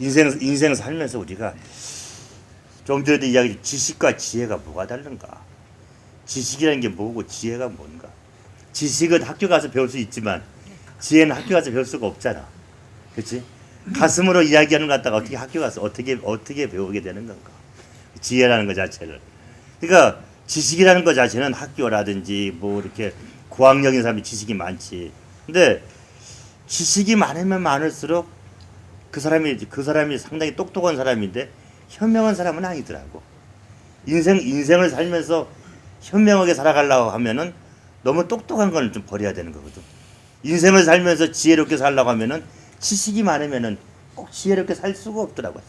인생 인생 살면서 우리가 좀 전에도 이야기 지식과 지혜가 뭐가 다른가? 지식이라는 게 뭐고 지혜가 뭔가? 지식은 학교 가서 배울 수 있지만 지혜는 학교 가서 배울 수가 없잖아. 그렇지? 가슴으로 이야기하는 것 같다가 어떻게 학교 가서 어떻게 어떻게 배우게 되는 건가? 지혜라는 것 자체를. 그러니까 지식이라는 것 자체는 학교라든지 뭐 이렇게 고학력인 사람이 지식이 많지. 근데 지식이 많으면 많을수록 그 사람이 그 사람이 상당히 똑똑한 사람인데 현명한 사람은 아니더라고. 인생 인생을 살면서 현명하게 살아가려고 하면은 너무 똑똑한 걸좀 버려야 되는 거거든. 인생을 살면서 지혜롭게 살려고 하면은 지식이 많으면은 꼭 지혜롭게 살 수가 없더라고.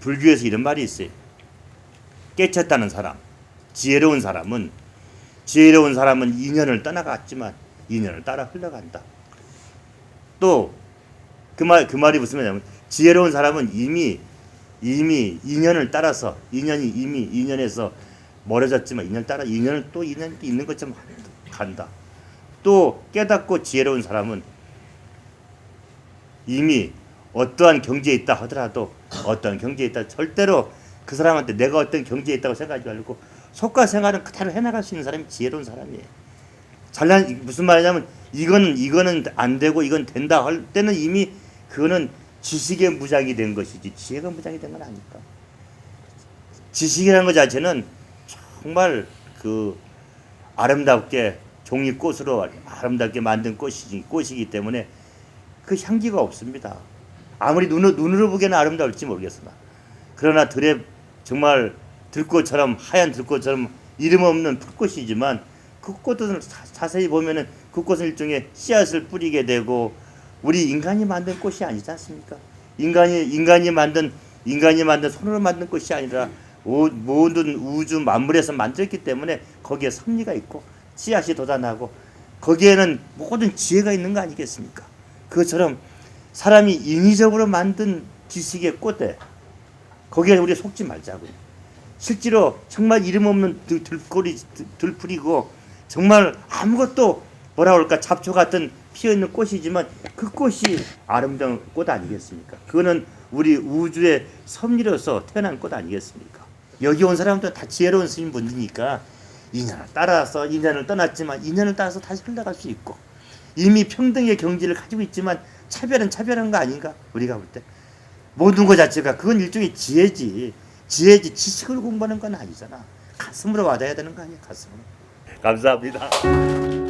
불교에서 이런 말이 있어요. 깨쳤다는 사람, 지혜로운 사람은 지혜로운 사람은 인연을 떠나갔지만 인연을 따라 흘러간다. 또 그 말 그 말이 무슨 말이냐면 지혜로운 사람은 이미 이미 인연을 따라서 인연이 이미 인연에서 멀어졌지만 인연 따라 인연을 또 인연이 있는 것처럼 간다. 또 깨닫고 지혜로운 사람은 이미 어떠한 경지에 있다 하더라도 어떠한 경지에 있다 절대로 그 사람한테 내가 어떤 경지에 있다고 생각하지 말고 속과 생활은 그대로 해나갈 수 있는 사람이 지혜로운 사람이에요. 잘난 무슨 말이냐면 이거는 이거는 안 되고 이건 된다 할 때는 이미 그거는 지식의 무장이 된 것이지 지혜가 무장이 된 건 아닐까. 지식이라는 것 자체는 정말 그 아름답게 종이 꽃으로 아름답게 만든 꽃이기 때문에 그 향기가 없습니다. 아무리 눈으로, 눈으로 보기에는 아름다울지 모르겠으나 그러나 들에 정말 들꽃처럼 하얀 들꽃처럼 이름 없는 풀꽃이지만 그 자- 자세히 보면은 그 꽃은 일종의 씨앗을 뿌리게 되고 우리 인간이 만든 꽃이 아니지 않습니까? 인간이 인간이 만든 인간이 만든 손으로 만든 꽃이 아니라 오- 모든 우주 만물에서 만들었기 때문에 거기에 섭리가 있고 씨앗이 돋아나고 거기에는 모든 지혜가 있는 거 아니겠습니까? 그것처럼 사람이 인위적으로 만든 지식의 꽃에 거기에 우리 속지 말자고요. 실제로 정말 이름 없는 들- 들꼬리 들- 들풀이고 정말 아무것도 뭐라 그럴까 잡초 같은 피어 있는 꽃이지만 그 꽃이 아름다운 꽃 아니겠습니까? 그거는 우리 우주의 섭리로서 태어난 꽃 아니겠습니까? 여기 온 사람도 다 지혜로운 스님 분이니까 인연을 따라서 인연을 떠났지만 인연을 따라서 다시 흘러갈 수 있고 이미 평등의 경지를 가지고 있지만 차별은 차별한 거 아닌가? 우리가 볼 때. 모든 것 자체가 그건 일종의 지혜지. 지혜지. 지식을 공부하는 건 아니잖아. 가슴으로 와닿아야 되는 거 아니야 가슴으로. 감사합니다.